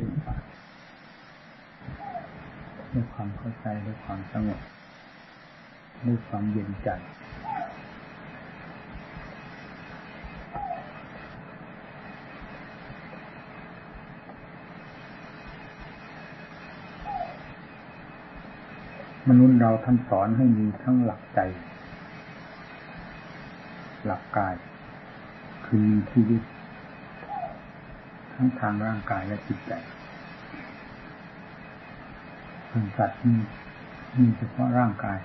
ขึ้นไปด้วยความเข้าใจด้วยความสงบด้วยความเย็นใจมนุษย์เราท่านสอนให้มีทั้งหลักใจ หลักกาย คือมีชีวิต ทั้งทางร่างกายและจิตใจคนสัตว์มีมีเฉพาะร่างกาย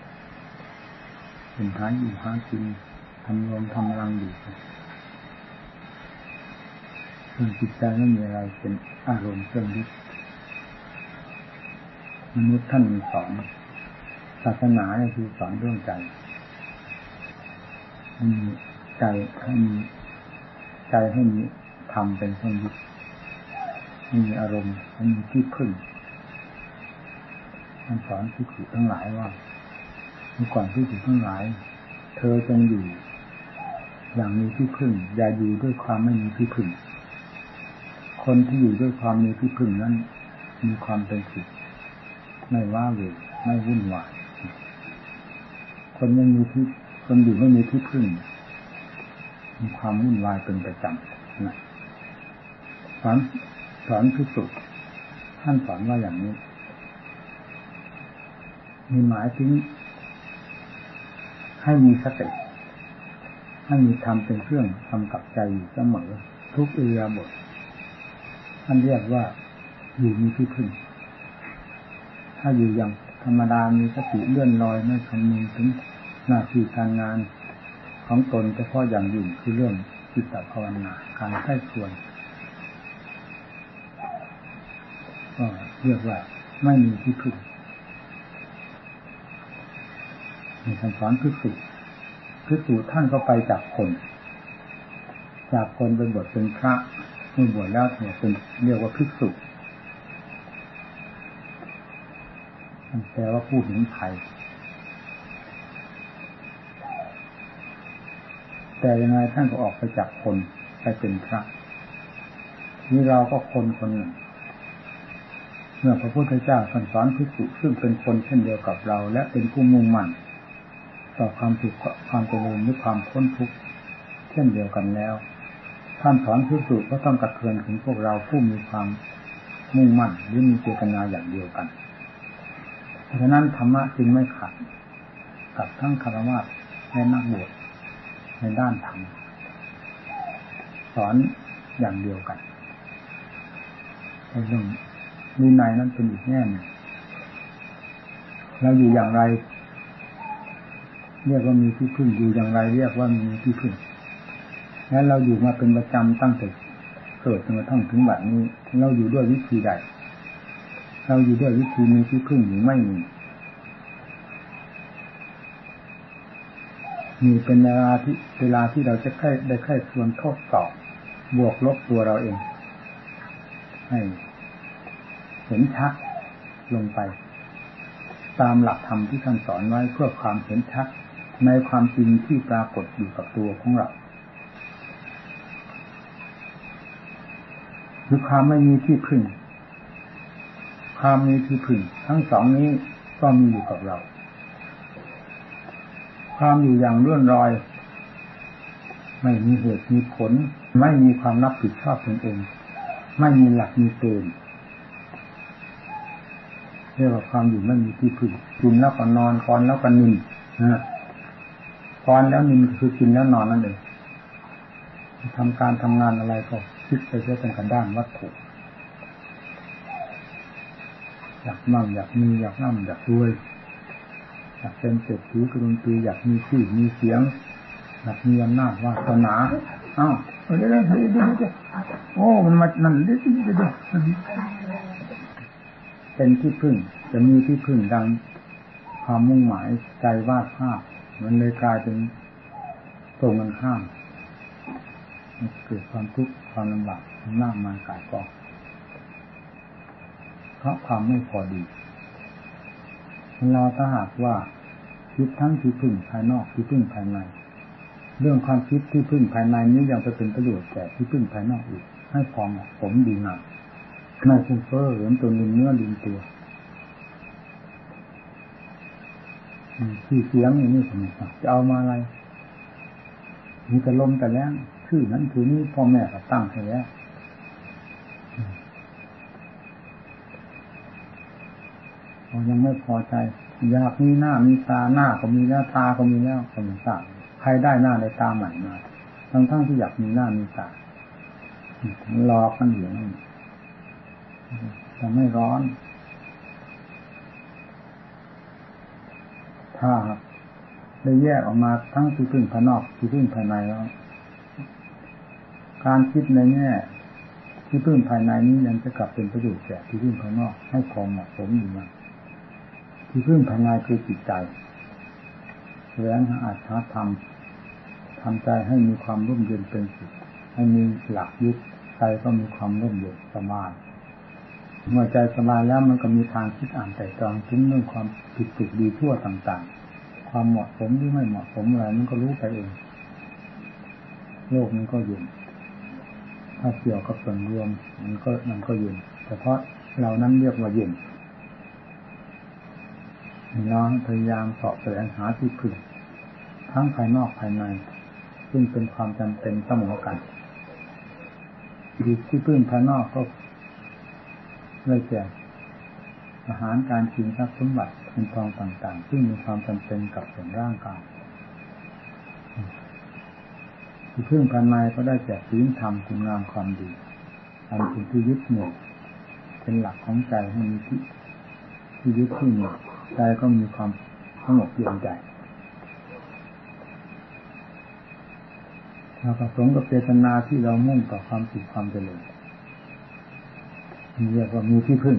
เป็นท้ายอยู่หากินทำรวมทำรังอยู่ส่วนจิตใจไม่มีอะไรเป็นอารมณ์เครื่องยึดมนุษย์ท่านมีสอนศาสนาเนี่ยคือสอนเรื่องใจมีใจให้มีใจให้มีธรรมเป็นเครื่องยึดให้ มีอารมณ์ให้มีที่พึ่งท่านสอนที่ถูกทั้งหลายว่าเมื่อก่อนที่ถูกทั้งหลาย เธอจงอยู่ อย่างมีที่พึ่ง อย่าอยู่ด้วยความไม่มีที่พึ่ง คนที่อยู่ด้วยความมีที่พึ่งนั้น มีความเป็นสุขไม่ว่าเวรไม่วุ่นวายคนยังมีที่คนอยู่ไม่มีที่พึ่ง มีความวุ่นวายเป็นประจำนะสอน สอนพิสุท่านสอนว่าอย่างนี้ มีหมายถึงให้มีสติให้มีธรรมเป็นเครื่องทำกับใจอยู่เสมอ ทุกเอือบทท่านเรียกว่าอยู่มีที่พึ่ง ถ้าอยู่อย่างธรรมดามีสติเลื่อนลอยไม่คำนึงถึงหน้าที่การงานของตนเฉพาะอย่างยิ่งคือเรื่องจิตตภาวนาการใช้ส่วน ก็เรียกว่าไม่มีที่พึ่งมีคำสอนพิสูจน์พิสูจน์ท่านก็ไปจากคน จากคนเป็นบทเป็นพระเมื่อบวชแล้วเนี่ยเป็นเรียกว่าพิสูจน์แปลว่าผู้เห็นภัยแต่ยังไงท่านก็ออกไปจากคนไปเป็นพระนี่เราก็คนคนหนึ่ง เมื่อพระพุทธเจ้าสอนพิสุซึ่งเป็นคนเช่นเดียวกับเรา และเป็นผู้มุ่งมั่นต่อความสุขความเจริญหรือความพ้นทุกข์เช่นเดียวกันแล้วท่านสอนพิสุก็ต้องกระเทือนถึงพวกเราผู้มีความมุ่งมั่นหรือมีเจตนาอย่างเดียวกันเพราะฉะนั้นธรรมะจึงไม่ขัดกับทั้งคารวะและนักบวชในด้านธรรมสอนอย่างเดียวกันเรื่อง วินัยนั้นเป็นอีกแง่หนึ่งเราอยู่อย่างไร เรียกว่ามีที่พึ่งอยู่อย่างไร เรียกว่ามีที่พึ่งและเราอยู่มาเป็นประจำตั้งแต่เกิดจนกระทั่งถึงบัดนี้ เราอยู่ด้วยวิธีใด เราอยู่ด้วยวิธีมีที่พึ่งหรือไม่มีมีเป็นเวลาที่เวลาที่เราจะค่ได้ค่ส่วนทดสอบบวกลบตัวเราเอง ให้ เห็นชัดลงไป ตามหลักธรรมที่ท่านสอนไว้เพื่อความเห็นชัดในความจริงที่ปรากฏอยู่กับตัวของเราคือความไม่มีที่พึ่ง ความมีที่พึ่ง ทั้งสองนี้ก็มีอยู่กับเรา ความอยู่อย่างเลื่อนลอย ไม่มีเหตุมีผล ไม่มีความรับผิดชอบตนเอง ไม่มีหลักมีเกณฑ์ เรียกว่าความอยู่ไม่มีที่พึ่งกินแล้วก็นอนคอนแล้วก็นินนะคอนแล้วนินคือกินแล้วนอนนั่นเองทำการทำงานอะไรก็คิดไปเพื่อเป็นกันด้านวัตถุอยากมั่งอยากมีอยากนั่งอยากรวยอยากเป็นเศรษฐีกรุงปีอยากมีชื่อมีเสียงอยากมีอำนาจวาสนาอ้าวเดี๋ยวเดี๋ยวเดี๋ยวเดี๋ยวโอ้มันมานั่นเดี๋ยวเดี๋ยว เป็นที่พึ่ง จะมีที่พึ่งดังความมุ่งหมายใจวาดภาพ มันเลยกลายเป็นตรงกันข้ามเกิดความทุกข์ความลำบากมามากายกองเพราะความไม่พอดีเราถ้าหากว่าคิดทั้งที่พึ่งภายนอกที่พึ่งภายใน เรื่องความคิดที่พึ่งภายในนี้ยังจะเป็นประโยชน์แก่ที่พึ่งภายนอกอีก ให้พอเหมสมดีงาม ไม่ฟุ้งเฟ้อเหมือนตัวลืมเนื้อลืมตัวที่เสียงอย่างนี้ผมจะเอามาอะไร มีแต่ลมแต่แรงชื่อนั้นคือนี้พ่อแม่ก็ตั้งให้แล้วเรายังไม่พอใจ อยากมีหน้ามีตาหน้าก็มีแล้วตาก็มีแล้วก็มีตาใครได้หน้าได้ตาใหม่มาทั้งทั้งที่อยากมีหน้ามีตาหลอกกันอยู่นั่น จะไม่ร้อน ถ้าได้แยกออกมาทั้งที่พึ่งภายนอกที่พึ่งภายในแล้ว การคิดในแง่ที่พึ่งภายในนี้ยังจะกลับเป็นประโยชน์แก่ที่พึ่งภายนอกให้พอเหมาะสมอยู่มาที่พึ่งภายในคือจิตใจแรงอาจท้าทำทำใจให้มีความร่มเย็นเป็นสุดให้มีหลักยึดใจก็มีความร่มเย็นสบาย เมื่อใจสบายแล้วมันก็มีทางคิดอ่านแต่จองถึงเรื่องความผิดถูกดีทั่วต่าง ๆ ความเหมาะสมหรือไม่เหมาะสมอะไรมันก็รู้ไปเอง โลกมันก็เย็นถ้าเกี่ยวกับส่วนรวมมันก็มันก็เย็นแต่เพราะเรานั้นเรียกว่าเย็นเราพยายามสอบแสวงหาที่พึ่งทั้งภายนอกภายใน ซึ่งเป็นความจำเป็นเสมอกันที่พึ่งภายนอกก็ เลยแก่อาหารการกินทรัพย์สมบัติเงินทองต่างๆ ซึ่งมีความจำเป็นกับส่วนร่างกายที่พึ่งภายในก็ได้แก่ศีลธรรมคุณงามความดี อันเป็นที่ยึดเหนี่ยวเป็นหลักของใจให้มีที่ที่ยึดที่เหนี่ยวใจก็มีความสงบเย็นใจถ้าประสงค์กับเจตนาที่เรามุ่งต่อความสุขความเจริญ เรียกว่ามีที่พึ่ง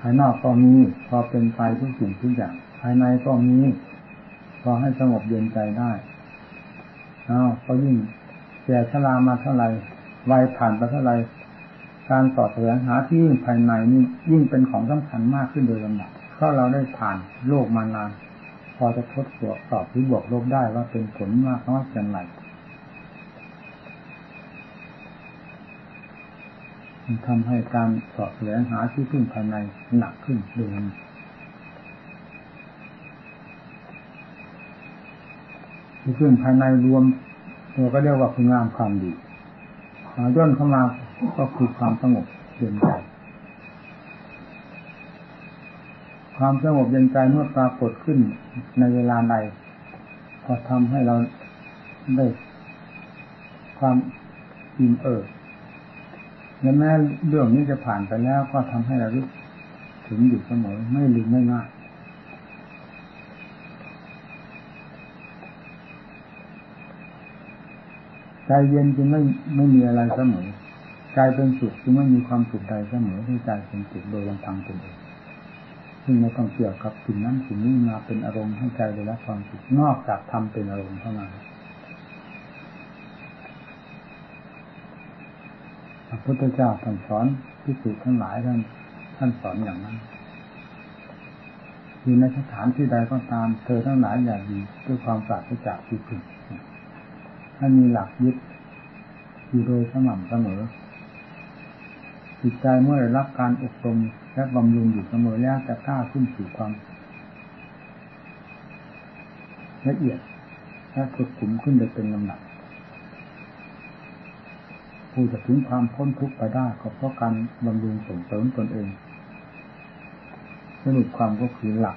ภายนอกก็มีพอเป็นไปทุกสิ่งทุกอย่าง ภายในก็มีพอให้สงบเย็นใจได้อ้าวก็ยิ่งแก่ชรามาเท่าไหร่วัยผ่านไปเท่าไหร่การต่อแสวงหาที่ยิ่งภายในนี่ยิ่งเป็นของสำคัญมากขึ้นโดยลำดับเพราะเราได้ผ่านโลกมานาน พอจะทดสอบตอบหรือบวกลบได้ว่าเป็นผลมากน้อยเพียงไรมัน ทำให้การสอบแสวงหาที่พึ่งภายในหนักขึ้นโดยที่พึ่งภายในรวมตัวก็เรียกว่าคุณงามความดีย่นเข้ามาก็คือความสงบเย็นใจความสงบเย็นใจเมื่อปรากฏขึ้นในเวลาใดก็ทำให้เราได้ความอิ่มเอิบ แม้เรื่องนี้จะผ่านไปแล้วก็ทำให้เราถึงอยู่เสมอไม่ลืมไม่ง่ายใจเย็นจึงไม่ไม่มีอะไรเสมอใจเป็นสุขจึงไม่มีความสุขใดเสมอที่ใจเป็นสุขโดยลำพังตนเองซึ่งไม่ต้องเกี่ยวกับสิ่งนั้นสิ่งนี้มาเป็นอารมณ์ให้ใจได้รับความสุขนอกจากทำเป็นอารมณ์เท่านั้น พระพุทธเจ้าท่านสอนพิสูจน์ทั้งหลายท่านท่านสอนอย่างนั้นอยู่ในสถานที่ใดก็ตาม เธอทั้งหลายอย่าดีด้วยความปราศจากที่พึ่งให้มีหลักยึดอยู่โดยสม่ำเสมอจิตใจเมื่อได้รับการอบรมและบำรุงอยู่เสมอแล้วจะกล้าขึ้นสู่ความละเอียดและสุดขุมขึ้นโดยเป็นลำดับ ผู้จะถึงความพ้นทุกข์ไปได้ก็เพราะการบำรุงส่งเสริมตนเองสรุปความก็คือหลัก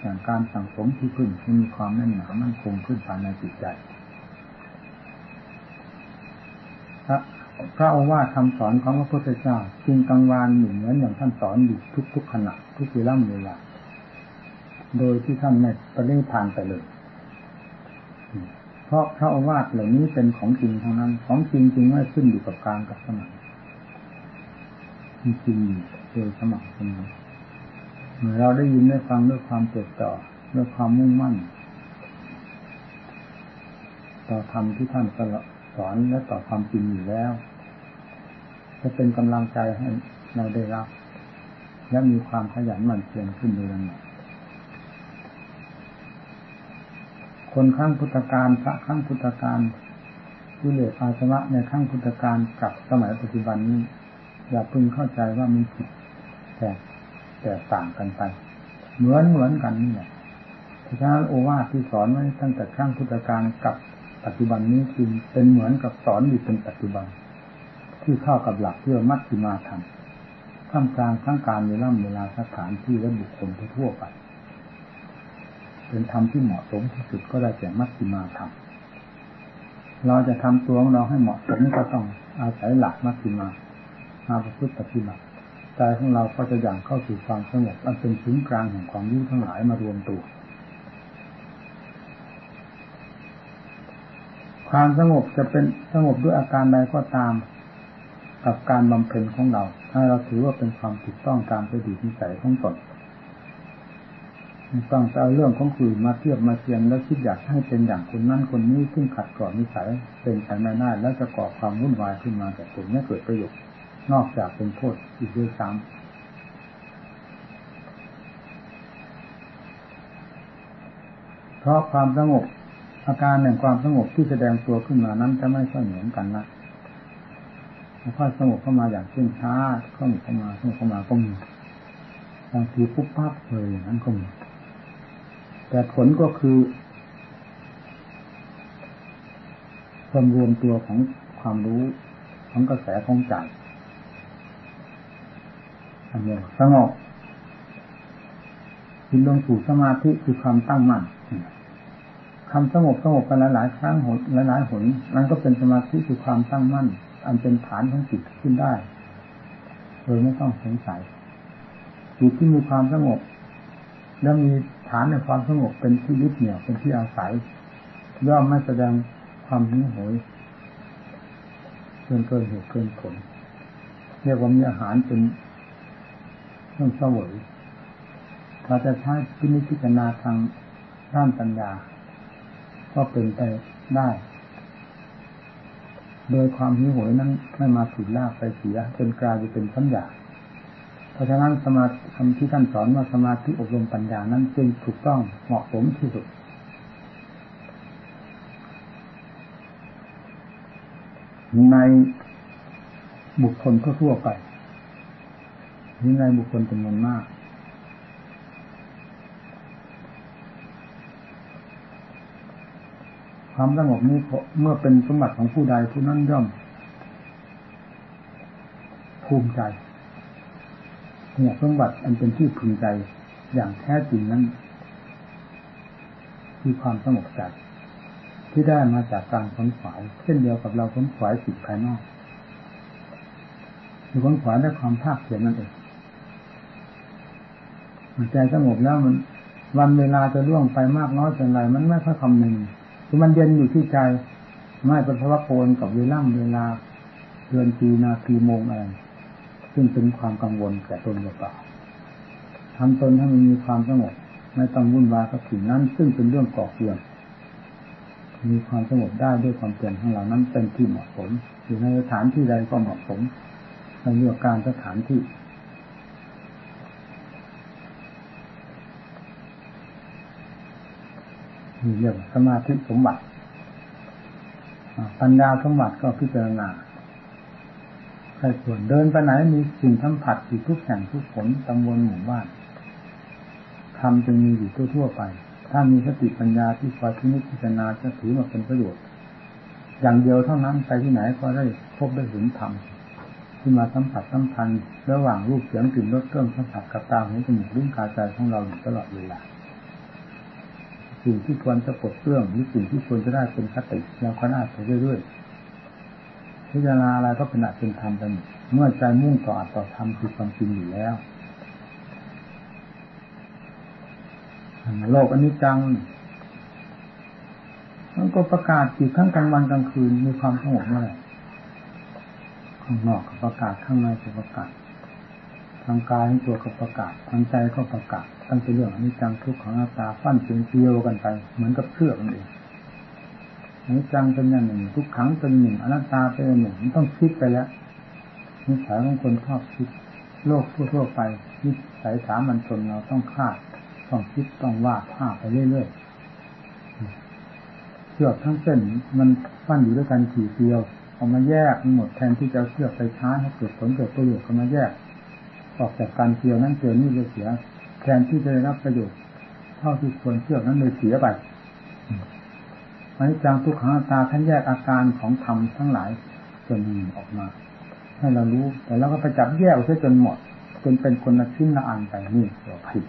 อย่างการสั่งสมที่พึ่งที่มีความแน่นหนามั่นคงขึ้นภายในจิตใจพระพระโอวาทคำสอนของพระพุทธเจ้าจึงกังวานอยู่เหมือนอย่างท่านสอนอยู่ทุกๆขณะทุกเวลาเวลาโดยที่ท่านไม่ปฏิพานไปเลย เพราะพระโอวาทเหล่านี้เป็นของจริงเท่านั้น ของจริงจริงไม่ขึ้นอยู่กับการกับสมัยจริงโดยสมัครเสมอเมื่อเราได้ยินได้ฟังด้วยความจดจ่อด้วยความมุ่งมั่น ต่อธรรมที่ท่านสอนและต่อความจริงอยู่แล้ว จะเป็นกำลังใจให้เราได้รับ และมีความขยันหมั่นเพียรขึ้นโดยลำดับ คนข้างพุทธการพระข้างพุทธการที่เลือาสวะในข้างพุทธการกับสมัยปัจจุบันนี้ อย่าพึงเข้าใจว่ามีผิดแต่แต่ต่างกันไป เหมือนเหมือนกันนี่แหละพระเจ้าโอวาทที่สอนไว้ตั้งแต่ครั้งพุทธกาลกับปัจจุบันนี้คือเป็นเหมือนกับสอนอยู่เป็นปัจจุบัน ที่เข้ากับหลักเพื่อมัชฌิมาธรรมท่ามกลางทั้งการเวลาเวลาสถานที่และบุคคลทั่วไป เป็นธรรมที่เหมาะสมที่สุดก็ได้แก่มัชฌิมาธรรมเราจะทำตัวของเราให้เหมาะสมก็ต้องอาศัยหลักมัชฌิมามาประพฤติปฏิบัติใจของเราก็จะอย่างเข้าสู่ความสงบอันเป็นศูนย์กลางแห่งความยุ่ทั้งหลายมารวมตัว ความสงบจะเป็นสงบด้วยอาการใดก็ตาม กับการบำเพ็ญของเรา ถ้าเราถือว่าเป็นความถูกต้องตามไปดีนิสัยของตน ต้องเอาเรื่องของคนอื่นมาเทียบมาเทียมแล้วคิดอยากให้เป็นอย่างคนนั้นคนนี้ซึ่งขัดก่อนนิสัยเป็นไปไม่ได้แล้วจะก่อความวุ่นวายขึ้นมาแต่ผลไม่เกิดประโยชน์นอกจากเป็นโทษอีกด้วยซ้ำเพราะความสงบอาการแห่งความสงบที่แสดงตัวขึ้นมานั้นจะไม่ค่อยเหมือนกันนะค่อยสงบเข้ามาอย่างเช่นช้าเข้ามาเข้ามาเข้ามาก็มีบางทีปุ๊บปั๊บเลยนั้นก็มี แต่ผลก็คือ ความรวมตัวของความรู้ของกระแสของใจอันนี้สงบจิตลงสู่สมาธิคือความตั้งมั่นคำสงบสงบกันหลายๆครั้งหนหลายๆหนมันก็เป็นสมาธิคือความตั้งมั่น อันเป็นฐานของจิตขึ้นได้ โดยไม่ต้องสงสัยจิตที่มีความสงบแล้วมี ฐานในความสงบเป็นที่ยึดเหนี่ยวเป็นที่อาศัย ย่อมไม่แสดงความหิวโหยเกินเกินเหตุเกินผลเรียกว่ามีอาหารเป็นเครื่องเสวยเราจะใช้พินิจพิจารณาทางด้านปัญญา ก็เป็นไปได้ โดยความหิวโหยนั้นไม่มาถูกลากไปเสียจนกลายเป็นสัญญา ราะฉะนั้นสมาธิที่ท่านสอนว่าสมาธิอบรมปัญญานั้นจึงถูกต้องเหมาะสมที่สุด ในบุคคลทั่วไปนี่ในบุคคลจำนวนมาก ความสงบนี้เมื่อเป็นสมบัติของผู้ใดผู้นั้นย่อมภูมิใจ เนี่ยสมบัติอันเป็นที่พึงใจอย่างแท้จริงนั้นคือความสงบใจที่ได้มาจากการค้นขวายเช่นเดียวกับเราค้นขวายสิ่งภายนอกคือค้นขวายด้วยความภาคเพียรนั่นเองใจสงบแล้วมัน วันเวลาจะล่วงไปมากน้อยเพียงไรมันไม่ค่อยคำนึงคือมันเย็นอยู่ที่ใจไม่เป็นพราะโกนกับเวลาเวลาเดือนปีนาทีโมงอะไร ซึ่งเป็นความกังวลแก่ตนเปล่าทำตนให้มันมีความสงบไม่ต้องวุ่นวายกับสิ่งนั้น ซึ่งเป็นเรื่องก่อเกลื่อนมีความสงบได้ด้วยความเปลี่ยนของเรานั้นเป็นที่เหมาะสมอยู่ในสถานที่ใดก็เหมาะสมในเรื่องการสถานที่มีเรื่องสมาธิสมบัติปัญญาสมบัติก็พิจารณา ใครส่วนเดินไปไหนมีสิ่งสัมผัสอยู่ทุกแห่งทุกผลตำบลหมู่บ้านทำจึงมีอยู่ทั่วๆไป ถ้ามีสติปัญญาที่คอยพิจิจารณาจะถือมาเป็นประโยชน์ อย่างเดียวเท่านั้นไปที่ไหนก็ได้พบได้เห็นธรรมที่มาสัมผัสสัมพันธ์ระหว่างรูปเสียงกลิ่นรสเครื่องสัมผัสกับตาหูจมูกลิ้นกายใจของเราอยู่ตลอดเวลาสิ่งที่ควรจะปลดเปลื้องหรือสิ่งที่ควรจะได้เป็นคติเราก็น่าไปเรื่อยๆ พิจารณาอะไรก็เป็นอัตเป็นธรรมไปเมื่อใจมุ่งต่ออัตต่อธรรมคือความจริงอยู่แล้วโลกอันนี้จังมันก็ประกาศจิตทั้งกลางวันกลางคืนมีความสงบเมื่อไรข้างนอกก็ประกาศข้างในก็ประกาศทางกายทั้งตัวก็ประกาศทางใจก็ประกาศตั้งแต่เรื่องอนิจจังทุกขังหน้าตาฟันเสียงเดียวกันไป เหมือนกับเชือกนั่นเอง นิจังเป็นอย่างหนึ่ง ทุกขังเป็นหนึ่งอนัตตาเป็นหนึ่งมันต้องคิดไปแล้วนิสัยของคนชอบคิด โลกทั่วๆไปนิสัยสามัญชนเราต้องคาดต้องคิดต้องวาดภาพไปเรื่อยๆเชือกทั้งเส้นมันฟันอยู่ด้วยกันขี่เดียวเอามาแยกหมดแทนที่จะเชือกไปช้าให้เกิดผลเกิดประโยชน์ก็มาแยก ออกจากการเกี่ยวนั้นเกี่ยวนี่เลยเสีย แทนที่จะได้รับประโยชน์เท่าที่ควรเชือกนั้นเลยเสียไป อันนี้จังทุกขังตาท่านแยกอาการของธรรมทั้งหลายส่วนหนึ่งออกมา ให้เรารู้ แต่เราก็ไปจับแยกเสียจนหมดจนเป็นคนละชิ้นละอันไปนี่ตัวผิด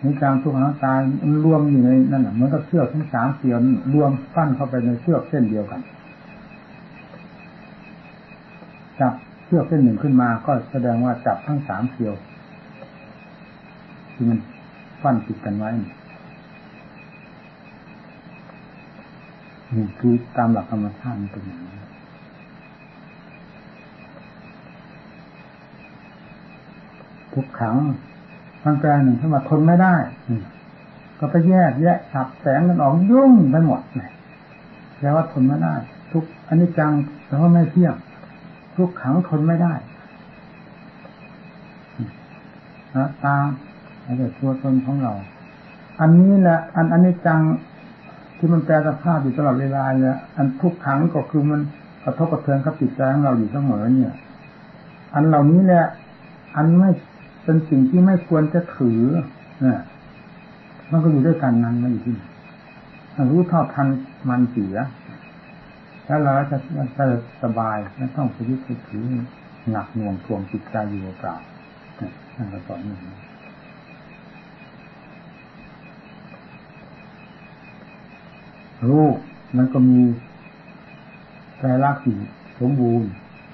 ในการทุกขังตามันรวมอยู่ในนั่นแหละเหมือนกับเชือกทั้งสามเสียวรวมปั้นเข้าไปในเชือกเส้นเดียวกันจับเชือกเส้นหนึ่งขึ้นมาก็แสดงว่าจับทั้งสามเสียวที่มันปั้นติดกันไว้ นี่คือตามหลักธรรมชาติเป็นอย่างนี้ทุกขังทางกายหนึ่งถ้ามาทนไม่ได้ก็ไปแยกแยกสับแสงกันออกยุ่งไปหมดเลยแปลว่าทนไม่ได้ ทุกอันนี้จังแต่ว่าไม่เที่ยงทุกขังทนไม่ได้นะตาอะไรตัวตนของเรา อันนี้แหละอันอันนี้จัง ที่มันแปลสภาพอยู่ตลอดเวลาเนี่ยอันทุกขังก็คือมันกระทบกระเทือนกับจิตใจของเราอยู่เสมอเนี่ย อันเหล่านี้แหละอันไม่เป็นสิ่งที่ไม่ควรจะถือเนี่ยมันก็อยู่ด้วยกันนั้นมันอยู่ที่รู้เท่าทันมันเสียแล้วเราจะจะสบายไม่ต้องไปยึดถือหนักหน่วงทวงจิตใจอยู่เปล่าท่นก็สอนอย่ง รูปมันก็มีใจรักสี่สมบูรณ์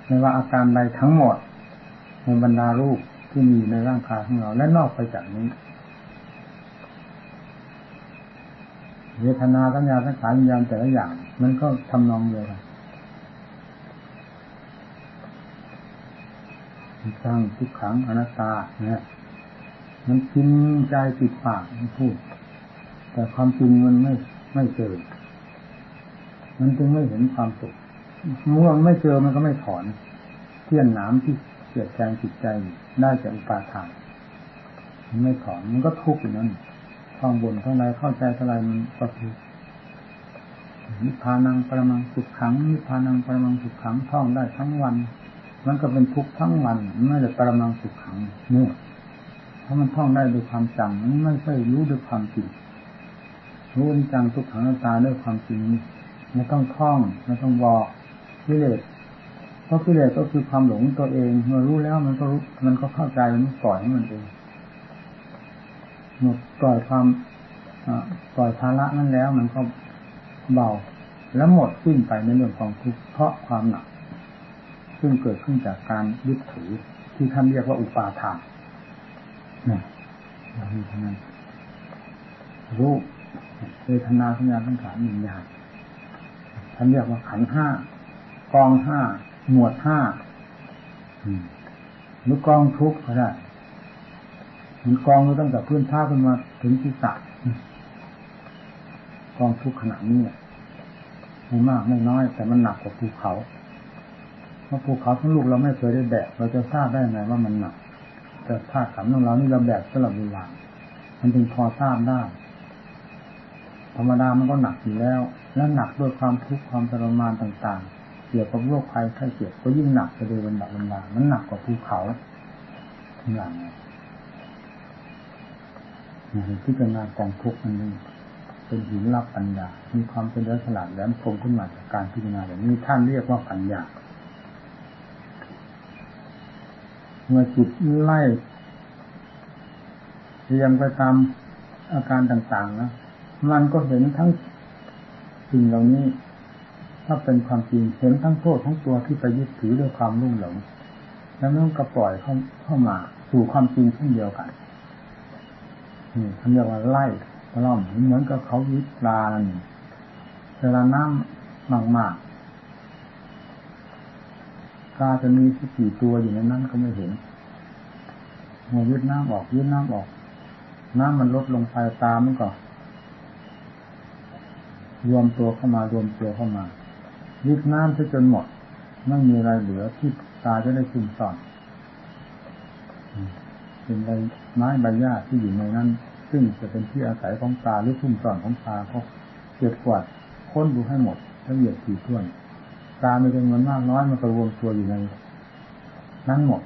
ไม่ว่าอาการใดทั้งหมดในบรรดารูปที่มีในร่างกายของเรา และนอกไปจากนี้ เวทนาสัญญาสังขารวิญญาณแต่ละอย่าง มันก็ทำนองเดียวกันสร้างทุกขังอนัตตาเนี่ยมันกินใจติดปากมันพูด แต่ความจริงมันไม่ไม่เจอ มันจึงไม่เห็นความสุขมื่อไม่เจอมันก็ไม่ถอน เที่ยนน้ำที่เกียดแทงจิตใจได้จากอุปาทานมันไม่ถอนมันก็ทุกข์อยู่นั่นท่องบนเท่าไรเข้าใจเท่าไรมันก็ทุกข์นิพพานังปรมังสุขขังนิพพานังปรมังสุขขังท่องได้ทั้งวัน มันก็เป็นทุกข์ทั้งวันไม่ได้ปรมังสุขขังเนี่ถ้ามันท่องได้ด้วยความจำมันไม่ใช่รู้ด้วยความจริงรู้จังทุกขังตาด้วยความจริง ไม่ต้องท่องไม่ต้องบอกกิเลสเพราะกิเลสก็คือความหลงตัวเองเมื่อรู้แล้วมันก็รู้มันก็เข้าใจมันปล่อยให้มันเองหมดปล่อยความปล่อยภาระนั้นแล้ว มันก็เบา แล้วหมดสิ้นไปในเรื่องของทุกข์เพราะความหนัก ซึ่งเกิดขึ้นจากการยึดถือที่ท่านเรียกว่าอุปาทานนี่อย่างนี้เท่านั้นรู้เวทนาสัญญาสังขารวิญญาณ ท่านเรียกว่าขันห้ากองห้าหมวดห้าหรือกองทุกข์ก็ได้มันกองตั้งแต่พื้นท่าขึ้นมาถึงที่สักกองทุกข์ขนาดนี้ไม่มากไม่น้อย แต่มันหนักกว่าภูเขา เพราะภูเขาทั้งลูกเราไม่เคยได้แบกเราจะทราบได้ไงว่ามันหนัก แต่ธาตุขันของเรานี่เราแบกตลอดเวลามันจึงพอทราบได้ ธรรมดามันก็หนักอยู่แล้ว และหนักด้วยความทุกข์ความทรมานต่างๆ เกี่ยวกับโรคภัยไข้เจ็บก็ยิ่งหนักไปโดยบรรดาบรรดามันหนักกว่าภูเขาอย่างนี้ที่เป็นงานกองทุกข์มันนี่เป็นหินรับปัญญา มีความเป็นเลือฉลาดแหลมคมขึ้นมาจากการพิจารณาแบบนี้ท่านเรียกว่าปัญญาเมื่อจิตไล่เรียงไปตามอาการต่างๆนะมันก็เห็นทั้ง สิ่งเหล่านี้ ถ้าเป็นความจริงเห็นทั้งโทษทั้งตัวที่ไปยึดถือด้วยความรุ่งหลง แล้วมันก็ปล่อยเข้าเข้ามาสู่ความจริงเช่นเดียวกันนี่ท่าเรียกว่าไล่ตล่อมเหมือนกับเขายึดปลาเวลาน้ำมากๆปลาจะมีสักกี่ตัวอยู่ในนั้นก็ไม่เห็นมายึดน้ำออกยึดน้ำออก น้ำมันลดลงไปตามันก็ รวมตัวเข้ามารวมตัวเข้ามายึดน้ำไปจนหมดไม่มีอะไรเหลือที่ตาจะได้ซึมซ่อนเป็นใบไม้ใบหญ้าที่อยู่ในนั้น ซึ่งจะเป็นที่อาศัยของปลาหรือซุ่มซ่อนของปลาเขาเก็บกวาดค้นดูให้หมดละเอียดถี่ถ้วนปลามีจำนวนมากน้อยมันก็รวมตัวอยู่ในนั้นหมด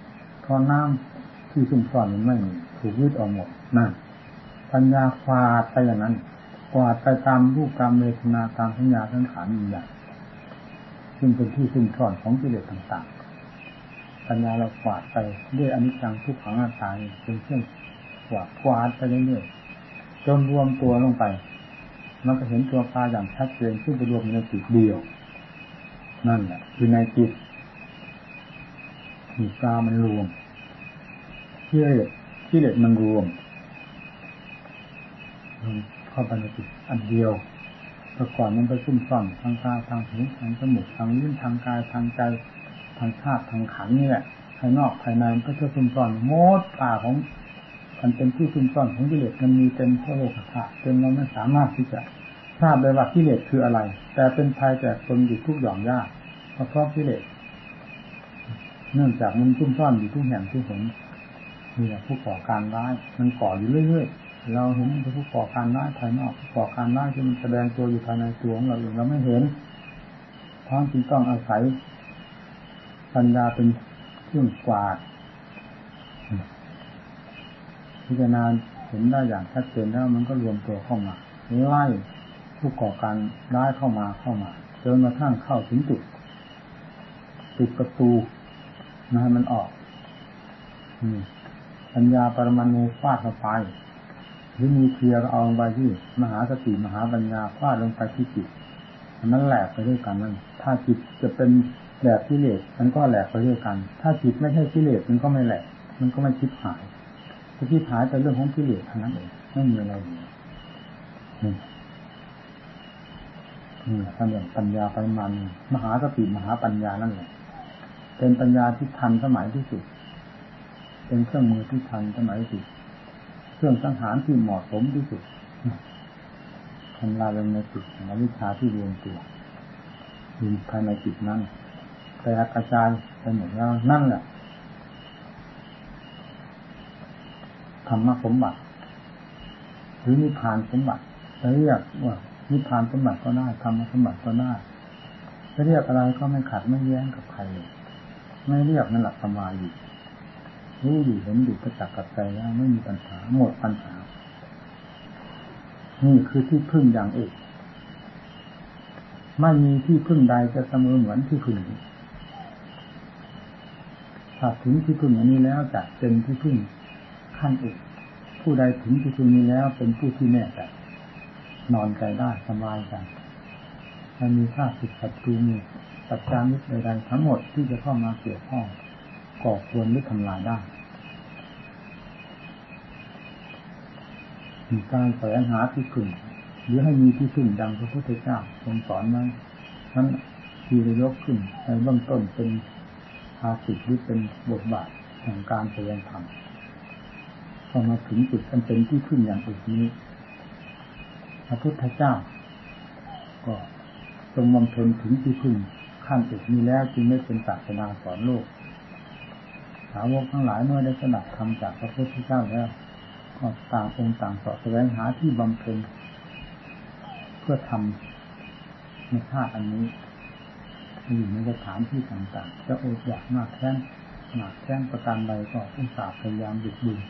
พราะน้ำที่ซุ่มซ่อนมันไม่มีถูกยึดออกหมดนั่นปัญญาควาดไปอย่างนั้น กวาดไปตามรูปตามเวทนาตามสัญญาทั้งขานอย่างซึ่งเป็นที่ซุ่มซ่อนของกิเลสต่างๆ ปัญญาเรากวาดไปด้วยอนิจจังทุกขังอนัตตาเป็นเครื่องกวาดกวาดไปเรื่อยๆจนรวมตัวลงไป มันก็เห็นตัวปลาอย่างชัดเจนซึ่งไปรวมในจิตเดียว นั่นแหละคือในจิตมีปลามันรวมที่เลสที่เลสมันรวม เข้าไปในจิตอันเดียวแต่ก่อนมันไปซุ่มซ่อนทางตาทางหูทางจมูกทางลิ้นทางกายทางใจทางชาติทางขันนี่แหละภายนอกภายในมันก็จะซุ่มซ่อนมดป่าของมันเป็นที่ซุ่มซ่อนของกิเลสมันมีเต็มทั่วโลกธาตุจนเราไม่สามารถที่จะทราบได้ว่ากิเลสคืออะไร แต่เป็นภัยแก่ตนอยู่ทุกหย่อมยากเพราะกิเลสเนื่องจากมันซุ่มซ่อนอยู่ทุกแห่งทุกหนนี่แหละผู้ก่อการร้ายมันก่ออยู่เรื่อยๆ เราเห็นผู้ก่อการร้ายภายนอกผู้ก่อการร้ายที่มันแสดงตัวอยู่ภายในตัวของเราเองเราไม่เห็นพราะจึงต้องอาศัยปัญญาเป็นเครื่องกวาดพิจารณาเห็นได้อย่างชัดเจนแล้วมันก็รวมตัวเข้ามาไล่ผู้ก่อการร้ายเข้ามาเข้ามาจนกระทั่งเข้าถึงจุดปิดประตูมาให้มันออกปัญญาปรมาณูฟาดเข้าไป หรือมีเทียร์เอาลงไปที่มหาสติมหาปัญญาฟาดลงไปที่จิตมันแหลกไปด้วยกันนั่นถ้าจิตจะเป็นแหลกกิเลสมันก็แหลกไปด้วยกัน ถ้าจิตไม่ใช่กิเลสมันก็ไม่แหลก มันก็ไม่คิดหายถ้าคิดหายแต่เรื่องของกิเลสเท่านั้นเองไม่มีอะไรเลยนี่นี่ท่านอย่างปัญญาไปมันมหาสติมหาปัญญานั่นแหละเป็นปัญญาที่ทันสมัยที่สุด เป็นเครื่องมือที่ทันสมัยที่สุด เครื่องสังหารที่เหมาะสมที่สุดทำลายลงในจิตของวิชาที่รวมตัวอยู่ภายในจิตนั้นแต่กระจายไปหมดแล้วนั่นแหละธรรมสมบัติ หรือนิพพานสมบัติจะเรียกว่านิพพานสมบัติก็ได้ธรรมสมบัติก็ได้จะเรียกอะไรก็ไม่ขัดไม่แย้งกับใครเลยไม่เรียกนั่นแหละสมาอยู่ รู้อยู่เห็นอยู่ประจักษ์กับใจแล้วไม่มีปัญหาหมดปัญหา นี่คือที่พึ่งอย่างเอกไม่มีที่พึ่งใดจะเสมอเหมือนที่พึ่งนี้ถ้าถึงที่พึ่งอันนี้แล้วจะเป็นที่พึ่งขั้นเอกผู้ใดถึงที่พึ่งนี้แล้วเป็นผู้ที่แน่ใจนอนใจได้สบายใจไม่มีค่าสิทธิ์ศัตรูมีปัจจามิตรใดๆทั้งหมดที่จะเข้ามาเกี่ยวข้อง ก่อควรหรือทำลายได้มีการแสวงหาที่พึ่งหรือให้มีที่พึ่งดังพระพุทธเจ้าทรงสอนนั้นนั้นที่จะยกขึ้นในเบื้องต้นเป็นภาสิตหรือเป็นบทบาทแห่งการแสดงธรรมพอมาถึงจุดอันเป็นที่พึ่งอย่างอื่นนี้ พระพุทธเจ้า ก็ทรงบำเพ็ญถึงที่พึ่งขั้นจุดนี้แล้วจึงไม่เป็นศาสนาสอนโลกาวกทั้งหลายเมื่อได้สนับธรรมจากพระพุทธเจ้าแล้วก็ต่างองค์ต่างสอแสวงหาที่บำเพ็ญเพื่อทำในชาติอันนี้อยู่ในสถานที่ต่างๆ จะอดอยากมากแค้นหนักแค้นประการใดก็อุตส่าห์พยายามดึกดึง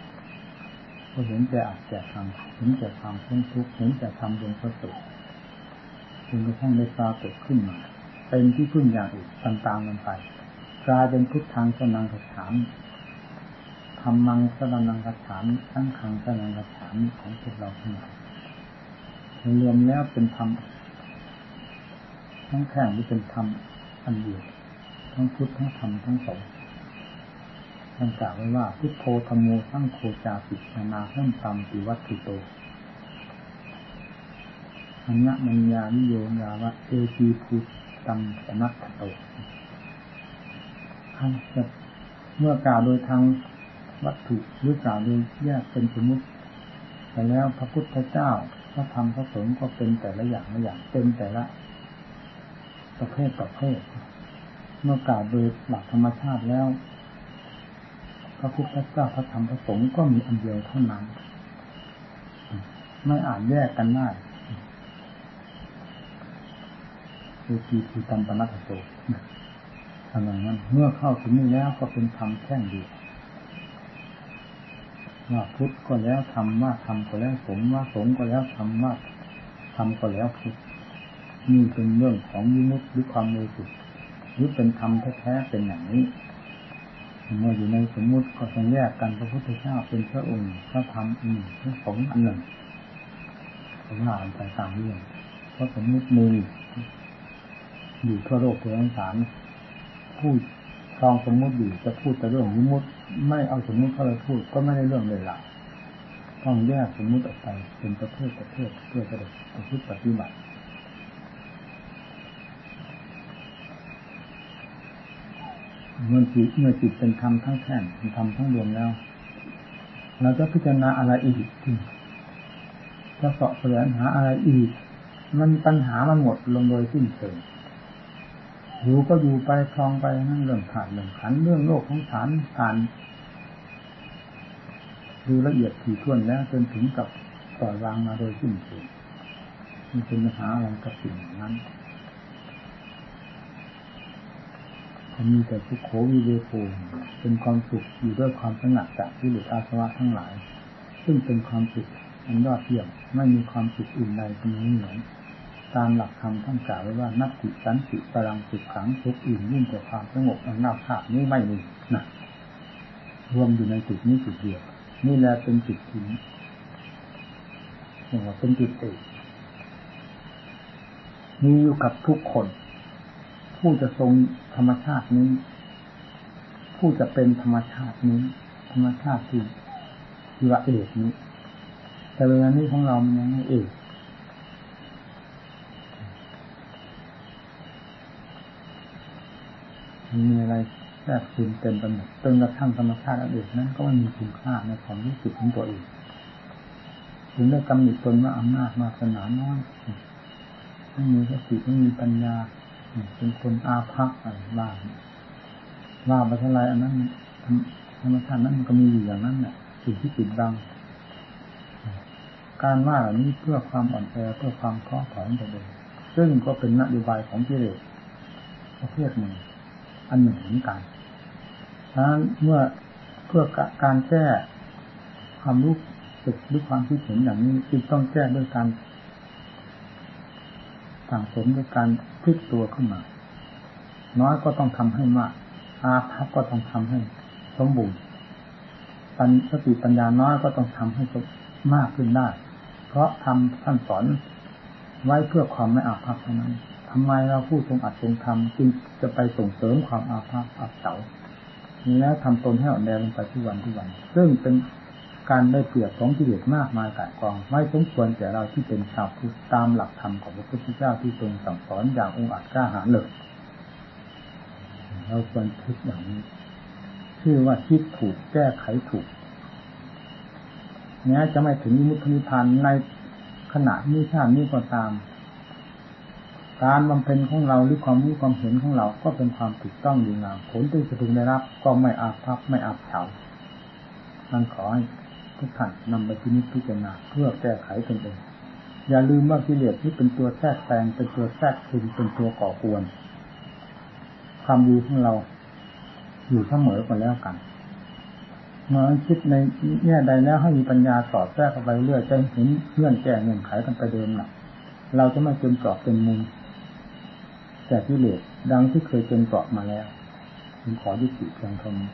ก็เห็นแต่อาจจะทำเห็นแต่ความทุกข์ทุกเห็นแต่ทำดวงประสุจนกระทั่งได้ปรากฏขึ้นมาเป็นที่พึ่งอย่างอื่นต่างๆกันไป กลายเป็นพุทธังสนังกระถามทำมังสนังกระถามทั้งขังสนังกระถามของพวกเราทั้งหลายรวมแล้วเป็นธรรมทั้งแข่งที่เป็นธรรมอันเดียวทั้งพุทธทั้งธรรมทั้งสองท่านกล่าวไว้ว่า พุทโธธรรมโมทั้งโคจาปิชนาเพิ่มตามติวัตถุโตอัญญมัญญานิโยยาวะเอจีพุตัมสนัตโต เมื่อกล่าวโดยทางวัตถุหรือกล่าวโดยแยกเป็นสมมติแต่แล้วพระพุทธเจ้าพระธรรมพระสงฆ์ก็เป็นแต่ละอย่างละอย่างเป็นแต่ละ ประเภทประเภท เมื่อกล่าวโดยหลักธรรมชาติแล้ว พระพุทธเจ้าพระธรรมพระสงฆ์ก็มีอันเดียวเท่านั้น ไม่อาจแยกกันได้เอกีคือตัมปนัตโต อย่างนั้นเมื่อเข้าถึงนี้แล้วก็เป็นธรรมแท่งเดียวว่าพุทธก็แล้วทำว่าทำก็แล้วสงว่าสงก็แล้วทำว่าทำก็แล้วพุทธนี่เป็นเรื่องของยิมุตหรือความมือสุดหรือเป็นธรรมแท้ๆเป็นอย่างนี้เมื่ออยู่ในสมมุติก็ต้องแยกกันพระพุทธเจ้าเป็นพระองค์พระธรรมอันหนึ่งพระสงฆ์อันหนึ่งผมอ่านไปตามเรื่องเพราะสมมุติมีอยู่ทั่วโลกทั่วสาร พูดครองสมมุติอยู่จะพูดแต่เรื่องสมมุติไม่เอาสมมุติเข้าไปพูดก็ไม่ได้เรื่องเลยล่ะต้องแยกสมมุติออกไปเป็นประเภทประเภทเพื่อจะได้ประพฤติปฏิบัติเมื่อจิตเมื่อจิตเป็นธรรมทั้งแท่งเป็นธรรมทั้งรวมแล้วเราจะพิจารณาอะไรอีกจะสาะแสวงหาอะไรอีก มันปัญหามันหมดลงโดยสิ้นเชิง อยู่ก็อยู่ไปคลองไปนั่นเรื่องขาดเรื่องขันเรื่องโลกของฐานผ่านดูละเอียดถี่ถ้วนแล้วจนถึงกับปล่อยวางมาโดยสิ้นเชิงมันเป็นปัญหาอะไรกับสิ่งนั้นมีแต่ทุกโขวิเวโกเป็นความสุขอยู่ด้วยความสงัดจากที่หลุดอาสวะทั้งหลาย ซึ่งเป็นความสุขอันยอดเยี่ยมไม่มีความสุขอื่นใดเป็นนี้เหมือน ตามหลักธรรมท่านกล่าวไว้ว่านักติตสันติพลังสุขขังทุกอื่นยิ่งกว่าความสงบอันน่าภาพนี้ไม่มีนะรวมอยู่ในจุดนี้จุดเดียว นี่แหละเป็นจุดที่เรียกว่าเป็นจุดเอกมีอยู่กับทุกคน ผู้จะทรงธรรมชาตินี้ ผู้จะเป็นธรรมชาตินี้ ธรรมชาติที่ที่ว่าเอกนี้ แต่เวลานี้ของเรามันยังไม่เอก มีอะไรแทรกซึมเต็มไปหมดจนกระทั่งธรรมชาติอันเอกนั้นก็ไม่มีคุณค่าในความรู้สึกของตัวเองถึงได้กำหนดตนว่าอำนาจมาสนาน้อยไม่มีสติไม่มีปัญญาเป็นคนอาภัพอะไรบ้างว่าไปเท่าไรอันนั้นธรรมชาตินั้นมันก็มีอยู่อย่างนั้นแหละสิ่งที่ปิดบังการว่าเหล่านี้เพื่อความอ่อนแอเพื่อความท้อถอยตัวเองซึ่งก็เป็นนโยบายของกิเลสประเภทหนึ่ง อันหนึ่งเหมือนกันดังนั้นเมื่อเพื่อการแก้ความรู้สึกหรือความคิดเห็นอย่างนี้จึงต้องแก้ด้วยการสั่งสมด้วยการพลิกตัวขึ้นมา น้อยก็ต้องทำให้มาก อาภัพก็ต้องทำให้สมบูรณ์ปัญสติปัญญาน้อยก็ต้องทำให้มากขึ้นได้ เพราะทำท่านสอนไว้เพื่อความไม่อาภัพเท่านั้น ทำไมเราพูดตรงอัดตรงทำจึงจะไปส่งเสริมความอาภัพอับเฉาแล้วทำตนให้อ่อนแอลงไปทุกวันทุกวัน ซึ่งเป็นการได้เปรียบของกิเลสมากมายกายกอง ไม่สมควรแก่เราที่เป็นชาวพุทธตามหลักธรรมของพระพุทธเจ้าที่ทรงสั่งสอนอย่างองค์อาจกล้าหาญเลยเราควรคิดอย่างนี้ชื่อว่าคิดถูกแก้ไขถูกแม้ยจะไม่ถึงมุขนิพพานในขณะนี้ชาตินี้ก็ตาม การบำเพ็ญของเราหรือความรู้ความเห็นของเราก็เป็นความถูกต้องดีงามผลที่จะพึงได้รับ ก็ไม่อาภัพไม่อาเฉานั่นขอให้ทุกท่านนำไปพินิจพิจารณาเพื่อแก้ไขตนเองอย่าลืมว่ากิเลสที่เป็นตัวแทรกแซงเป็นตัวแทรกซึมเป็นตัวก่อกวน ความดีของเราอยู่เสมอกันแล้วกัน เมื่อคิดในแง่ใดแล้วให้มีปัญญาสอดแทรกเข้าไปเรื่อยจะเห็นเงื่อนแก้เงื่อนไขกันไปเดิมหนักเราจะไม่เป็นกราะเป็นมุม แต่กิเลสดังที่เคยเป็นเกราะมาแล้วผมขอยุติเพียงเท่านี้